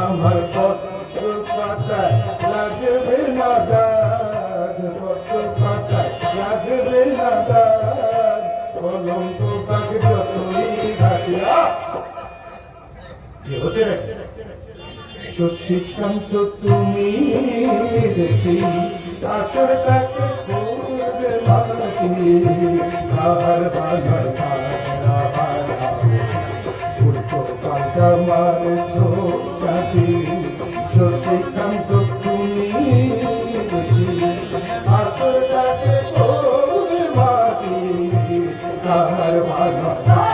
আমার পত্র পাতায় লাগবে না দাগ পাতায় লাগবে না দাগ। কলঙ্ক দাগ যতই ঘাটিয়া শশীকান্ত তুমি দেখছি আসর তাকে বানার বানা উল্টো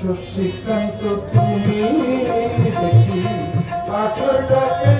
শশীকান্ত তুমি দেখি আসরটাকে